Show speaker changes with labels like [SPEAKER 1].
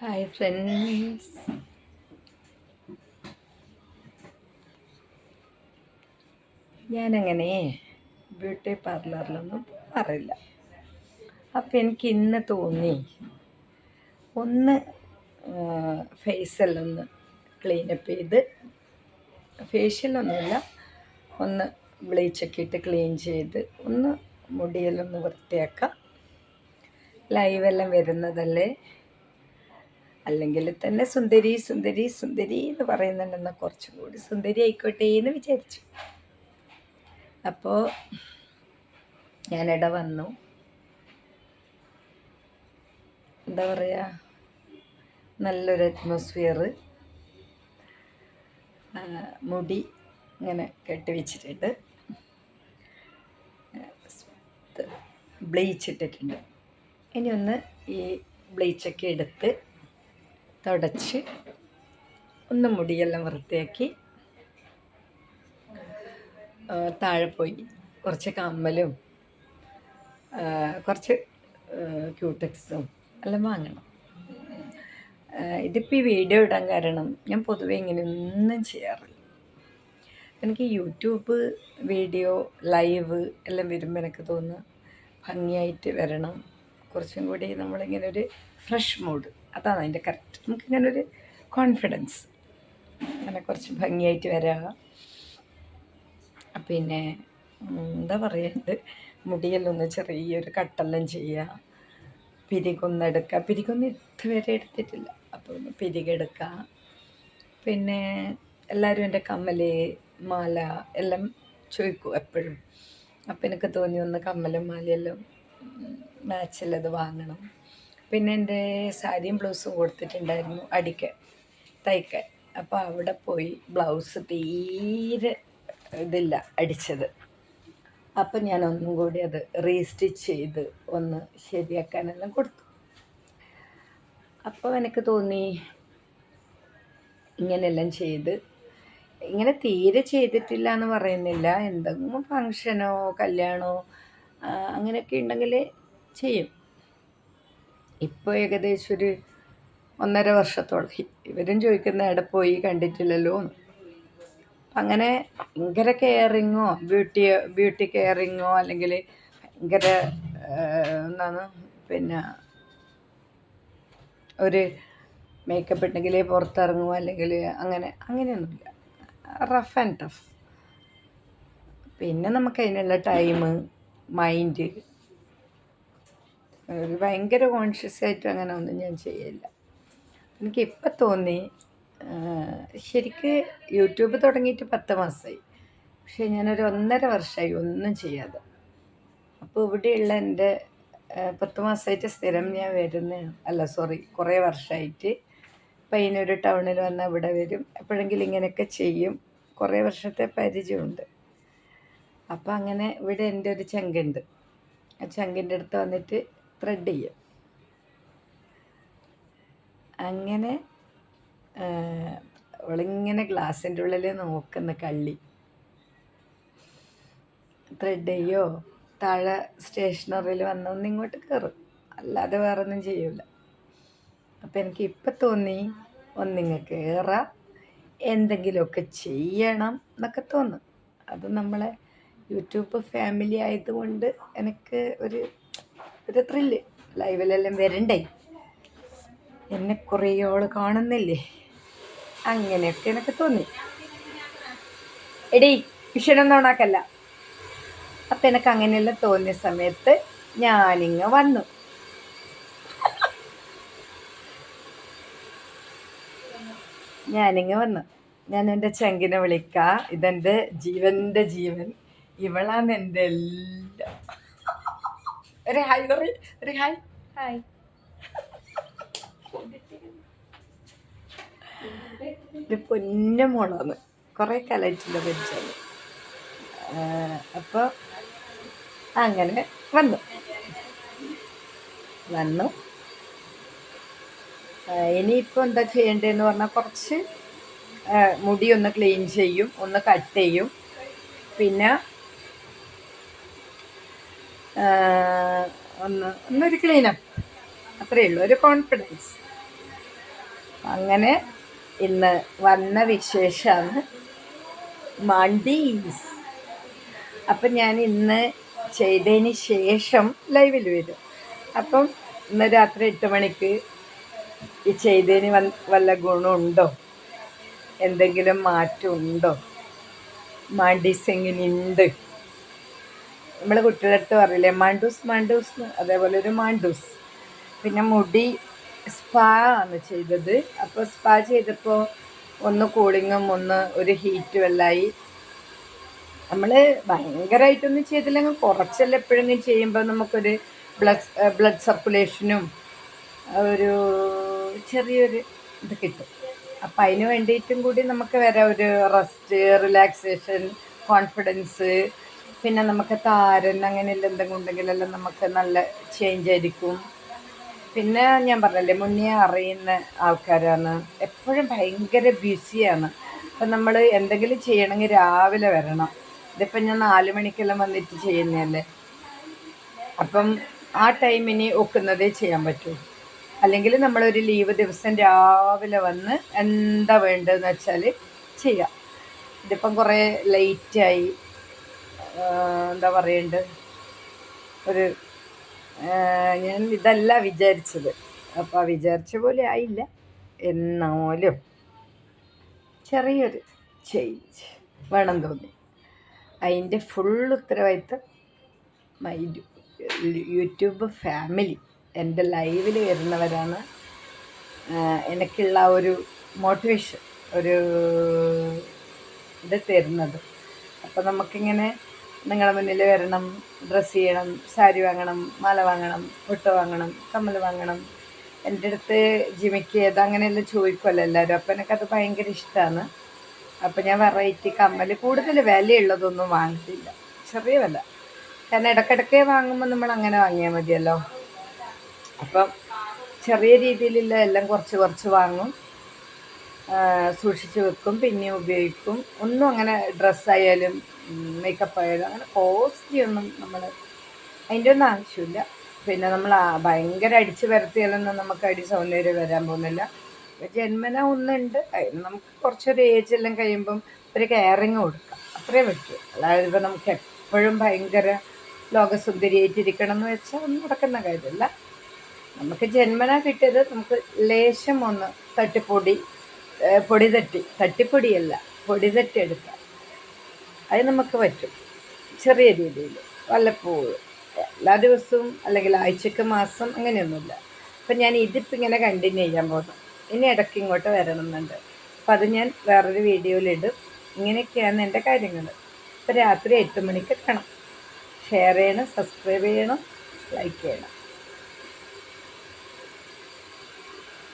[SPEAKER 1] Hi friends ഞാനങ്ങനെ beauty പാർലറിലൊന്നും പോകാറില്ല അപ്പം എനിക്ക് ഇന്ന് തോന്നി ഒന്ന് ഫേസെല്ലാം ഒന്ന് ക്ലീനപ്പ് ചെയ്ത് ഫേഷ്യലൊന്നുമില്ല. ഒന്ന് ബ്ലീച്ചൊക്കെ ഇട്ട് ക്ലീൻ ചെയ്ത് ഒന്ന് മുടിയെല്ലാം ഒന്ന് വൃത്തിയാക്കാം. ലൈവെല്ലാം വരുന്നതല്ലേ? അല്ലെങ്കിൽ തന്നെ സുന്ദരി സുന്ദരി സുന്ദരി എന്ന് പറയുന്നുണ്ടെന്ന് കുറച്ചും കൂടി സുന്ദരി ആയിക്കോട്ടെ എന്ന് വിചാരിച്ചു. അപ്പോൾ ഞാനിട വന്നു. എന്താ പറയുക നല്ലൊരു അറ്റ്മോസ്ഫിയർ മുടി ഇങ്ങനെ കെട്ടി വെച്ചിട്ടുണ്ട്. ബ്ലീച്ച് ഇട്ടിട്ടുണ്ട്. ഇനി ഒന്ന് ഈ ബ്ലീച്ചൊക്കെ എടുത്ത് തുടച്ച് ഒന്ന് മുടിയെല്ലാം വൃത്തിയാക്കി. താഴെ പോയി. കുറച്ച് കമ്മലും കുറച്ച് ക്യൂടെക്സും എല്ലാം വാങ്ങണം. ഇതിപ്പോൾ ഈ വീഡിയോ ഇടാൻ കാരണം ഞാൻ പൊതുവെ ഇങ്ങനെ ഒന്നും ചെയ്യാറില്ല. എനിക്ക് യൂട്യൂബ് വീഡിയോ ലൈവ് എല്ലാം വരുമ്പോൾ എനിക്ക് തോന്നുന്നു ഭംഗിയായിട്ട് വരണം. കുറച്ചും കൂടി നമ്മളിങ്ങനെ ഒരു ഫ്രഷ് മൂഡ്. അതാണ് അതിന്റെ കറക്റ്റ്. നമുക്കിങ്ങനെ ഒരു കോൺഫിഡൻസ് അങ്ങനെ കുറച്ച് ഭംഗിയായിട്ട് വരാം. പിന്നെ എന്താ പറയുന്നത് മുടിയെല്ലാം ഒന്ന് ചെറിയൊരു കട്ടെല്ലാം ചെയ്യുക പിരികൊന്നെടുക്കുക പിരികൊന്ന് ഇതുവരെ എടുത്തിട്ടില്ല. അപ്പോൾ ഒന്ന് പിരികെടുക്കുക പിന്നെ എല്ലാവരും എന്റെ കമ്മൽ മാല എല്ലാം ചോദിക്കും എപ്പോഴും. അപ്പം എനിക്ക് തോന്നി ഒന്ന് കമ്മലും മാലയെല്ലാം മാച്ചിലത് വാങ്ങണം. പിന്നെ എന്റെ സാരിയും ബ്ലൗസും കൊടുത്തിട്ടുണ്ടായിരുന്നു അടിക്ക് തയ്ക്കാൻ. അപ്പോൾ അവിടെ പോയി ബ്ലൗസ് തീരെ ഇതില്ല അടിച്ചത്. അപ്പം ഞാൻ ഒന്നും കൂടി അത് റീസ്റ്റിച്ച് ചെയ്ത് ഒന്ന് ശരിയാക്കാനെല്ലാം കൊടുത്തു. അപ്പോൾ എനിക്ക് തോന്നി ഇങ്ങനെയെല്ലാം ചെയ്ത് ഇങ്ങനെ തീരെ ചെയ്തിട്ടില്ല എന്ന് പറയുന്നില്ല. എന്തെങ്കിലും ഫങ്ഷനോ കല്യാണമോ അങ്ങനെയൊക്കെ ഉണ്ടെങ്കിൽ ചെയ്യും. ഇപ്പോൾ ഏകദേശം ഒരു ഒന്നര വർഷത്തോളം. ഇവരും ചോദിക്കുന്ന എവിടെ പോയി കണ്ടിട്ടില്ലല്ലോ അങ്ങനെ ഭയങ്കര കെയറിങ്ങോ ബ്യൂട്ടി ബ്യൂട്ടി കെയറിങ്ങോ അല്ലെങ്കിൽ ഭയങ്കര എന്താണ് പിന്നെ ഒരു മേക്കപ്പ് ഉണ്ടെങ്കിൽ പുറത്തിറങ്ങുമോ അല്ലെങ്കിൽ അങ്ങനെ അങ്ങനെയൊന്നുമില്ല. റഫ് ആൻഡ് ടഫ് പിന്നെ നമുക്ക് അതിനുള്ള ടൈം മൈൻഡ് ഒരു ഭയങ്കര കോൺഷ്യസ് ആയിട്ട് അങ്ങനെ ഒന്നും ഞാൻ ചെയ്യില്ല എനിക്ക് തോന്നി ശരിക്ക് യൂട്യൂബ് തുടങ്ങിയിട്ട് പത്ത് മാസമായി പക്ഷേ ഞാനൊരു ഒന്നര വർഷമായി ഒന്നും ചെയ്യാതെ. അപ്പോൾ ഇവിടെയുള്ള എന്റെ പത്ത് മാസമായിട്ട് സ്ഥിരം ഞാൻ വരുന്ന അല്ല സോറി കുറേ വർഷമായിട്ട് പയ്യന്നൂർ ടൗണിൽ വന്നാൽ ഇവിടെ വരും. എപ്പോഴെങ്കിലും ഇങ്ങനെയൊക്കെ ചെയ്യും. കുറേ വർഷത്തെ പരിചയമുണ്ട്. അപ്പോൾ അങ്ങനെ ഇവിടെ എന്റെ ഒരു ചങ്കുണ്ട്. ആ ചങ്കിന്റെ അടുത്ത് വന്നിട്ട് ത്രെഡ് ചെയ്യും. അങ്ങനെ അവളിങ്ങനെ ഗ്ലാസിന്റെ ഉള്ളിൽ നോക്കുന്ന കള്ളി. ത്രെഡ് ചെയ്യോ താഴെ സ്റ്റേഷനറിയിൽ വന്നൊന്ന് ഇങ്ങോട്ട് കയറും അല്ലാതെ വേറെ ഒന്നും ചെയ്യൂല. അപ്പം എനിക്ക് ഇപ്പം തോന്നി ഒന്നിങ്ങ് കയറാം എന്തെങ്കിലുമൊക്കെ ചെയ്യണം എന്നൊക്കെ തോന്നും. അത് നമ്മളെ യൂട്യൂബ് ഫാമിലി ആയതുകൊണ്ട് എനിക്ക് ഒരു ഒരു ത്രില്ല് ലൈവിലെല്ലാം വരണ്ടേ? എന്നെ കുറേയോൾ കാണുന്നില്ലേ? അങ്ങനെയൊക്കെ എനിക്ക് തോന്നി. എടീ വിഷണം ഓണാക്കല്ല അപ്പം എനിക്ക് അങ്ങനെയെല്ലാം തോന്നിയ സമയത്ത് ഞാനിങ്ങ് വന്നു. ഞാനിങ്ങ് വന്നു. ഞാൻ എന്റെ ചങ്കിനെ വിളിക്കാം. ഇതെന്റെ ജീവന്റെ ജീവൻ. ഇവളാണ് എന്റെ എല്ലാം. ഒരു ഹായ് പറയും ഒരു ഹായ് ഹായ് ഇത് പൊന്ന മോളാണ് കുറേ കാലമായിട്ടുള്ള പഠിച്ചത് അപ്പോൾ അങ്ങനെ വന്നു. വന്നു. ഇനിയിപ്പോൾ എന്താ ചെയ്യേണ്ടതെന്ന് പറഞ്ഞാൽ കുറച്ച് മുടി ഒന്ന് ക്ലീൻ ചെയ്യും ഒന്ന് കട്ട് ചെയ്യും. പിന്നെ ഒന്ന് ഒന്നൊരു ക്ലീനപ്പ് അത്രയേ ഉള്ളൂ ഒരു കോൺഫിഡൻസ് അങ്ങനെ ഇന്ന് വന്ന വിശേഷമാണ് മണ്ടീസ്. അപ്പം ഞാൻ ഇന്ന് ചെയ്തതിന് ശേഷം ലൈവിൽ വരും. അപ്പം ഇന്ന് രാത്രി എട്ട് മണിക്ക് ഈ ചെയ്തതിന് വല്ല ഗുണമുണ്ടോ? എന്തെങ്കിലും മാറ്റമുണ്ടോ? മാണ്ടീസ് എങ്ങനെയുണ്ട്? നമ്മൾ കുട്ടികളടുത്ത് അടുത്ത് പറയില്ലേ മാണ്ടൂസ് മാണ്ടൂസ് അതേപോലെ ഒരു മാണ്ടൂസ്. പിന്നെ മുടി സ്പാ ആണ് ചെയ്തത്. അപ്പോൾ സ്പാ ചെയ്തപ്പോൾ ഒന്ന് കൂളിങ്ങും ഒന്ന് ഒരു ഹീറ്റും വെള്ളമായി നമ്മൾ ഭയങ്കരമായിട്ടൊന്നും ചെയ്തില്ലെങ്കിൽ കുറച്ചല്ല എപ്പോഴെങ്കിലും ചെയ്യുമ്പോൾ നമുക്കൊരു ബ്ലഡ് ബ്ലഡ് സർക്കുലേഷനും ഒരു ചെറിയൊരു ഇത് കിട്ടും. അപ്പം അതിന് വേണ്ടിയിട്ടും കൂടി നമുക്ക് വരാം ഒരു റെസ്റ്റ് റിലാക്സേഷൻ കോൺഫിഡൻസ് പിന്നെ നമുക്ക് താരൻ അങ്ങനെയുള്ള എന്തെങ്കിലും ഉണ്ടെങ്കിലെല്ലാം നമുക്ക് നല്ല ചേഞ്ച് ആയിരിക്കും. പിന്നെ ഞാൻ പറഞ്ഞല്ലേ മുന്നേ അറിയുന്ന ആൾക്കാരാണ്. എപ്പോഴും ഭയങ്കര ബിസിയാണ് അപ്പം നമ്മൾ എന്തെങ്കിലും ചെയ്യണമെങ്കിൽ രാവിലെ വരണം. ഇതിപ്പം ഞാൻ നാല് മണിക്കെല്ലാം വന്നിട്ട് ചെയ്യുന്നതല്ലേ? അപ്പം ആ ടൈമിന് ഒക്കുന്നതേ ചെയ്യാൻ പറ്റൂ. അല്ലെങ്കിൽ നമ്മളൊരു ലീവ് ദിവസം രാവിലെ വന്ന് എന്താ വേണ്ടതെന്ന് വെച്ചാൽ ചെയ്യാം. ഇതിപ്പം കുറേ ലേറ്റായി എന്താ പറയണ്ട്? ഒരു ഞാൻ ഇതല്ല വിചാരിച്ചത്. അപ്പോൾ വിചാരിച്ച പോലെ ആയില്ല. എന്നാലും ചെറിയൊരു ചേഞ്ച് വേണം തോന്നി. അതിന്റെ ഫുൾ ഉത്തരവാദിത്തം മൈ യൂട്യൂബ് ഫാമിലി എന്റെ ലൈവിൽ വരുന്നവരാണ്. എനിക്കുള്ള ഒരു മോട്ടിവേഷൻ ഒരു ഇത് തരുന്നത്. അപ്പോൾ നമുക്കിങ്ങനെ നിങ്ങളുടെ മുന്നിൽ വരണം ഡ്രസ്സ് ചെയ്യണം സാരി വാങ്ങണം മാല വാങ്ങണം പൊട്ട് വാങ്ങണം കമ്മൽ വാങ്ങണം. എന്റെ അടുത്ത് ജിമിക്ക് ഏത് അങ്ങനെയെല്ലാം ചോദിക്കുമല്ലോ എല്ലാവരും. അപ്പം എനിക്കത് ഭയങ്കര ഇഷ്ടമാണ് അപ്പം ഞാൻ വെറൈറ്റി കമ്മൽ കൂടുതൽ വിലയുള്ളതൊന്നും വാങ്ങിയിട്ടില്ല. ചെറിയ വില. കാരണം ഇടയ്ക്കിടയ്ക്ക് വാങ്ങുമ്പോൾ നമ്മൾ അങ്ങനെ വാങ്ങിയാൽ മതിയല്ലോ. അപ്പം ചെറിയ രീതിയിലുള്ള എല്ലാം കുറച്ച് കുറച്ച് വാങ്ങും. സൂക്ഷിച്ച് വെക്കും പിന്നെയും ഉപയോഗിക്കും. ഒന്നും അങ്ങനെ ഡ്രസ്സായാലും മേക്കപ്പ് ആയാലും അങ്ങനെ കോസ്റ്റ്ലി ഒന്നും നമ്മൾ അതിന്റെ ഒന്നും ആവശ്യമില്ല. പിന്നെ നമ്മൾ ഭയങ്കര അടിച്ച് വരത്തിയാലൊന്നും നമുക്ക് അടി സൗന്ദര്യം വരാൻ പോകുന്നില്ല. ജന്മന ഒന്നുണ്ട്. അതിന് നമുക്ക് കുറച്ചൊരു ഏജ് എല്ലാം കഴിയുമ്പം ഒരു കെയറിങ് കൊടുക്കാം. അത്രേ പറ്റൂ. അതായത് ഇപ്പം നമുക്ക് എപ്പോഴും ഭയങ്കര ലോകസുന്ദരിയായിട്ടിരിക്കണം എന്ന് വെച്ചാൽ ഒന്നും നടക്കുന്ന കാര്യമല്ല. നമുക്ക് ജന്മന കിട്ടിയത് നമുക്ക് ലേശം ഒന്ന് തട്ടിപ്പൊടി പൊടി തട്ടി തട്ടിപ്പൊടിയല്ല പൊടി തട്ടി എടുക്കാം അത് നമുക്ക് പറ്റും ചെറിയ രീതിയിൽ വല്ലപ്പോഴും. എല്ലാ ദിവസവും അല്ലെങ്കിൽ ആഴ്ചക്ക് മാസം അങ്ങനെയൊന്നുമില്ല. അപ്പം ഞാൻ ഇതിപ്പോൾ ഇങ്ങനെ കണ്ടിന്യൂ ചെയ്യാൻ പോകുന്നു. ഇനി ഇടയ്ക്ക് ഇങ്ങോട്ട് വരണമെന്നുണ്ട്. അപ്പം അത് ഞാൻ വേറൊരു വീഡിയോയിലിടും ഇങ്ങനെയൊക്കെയാണ് എന്റെ കാര്യങ്ങൾ. ഇപ്പം രാത്രി എട്ട് മണിക്ക് എത്തണം ഷെയർ ചെയ്യണം സബ്സ്ക്രൈബ് ചെയ്യണം ലൈക്ക് ചെയ്യണം.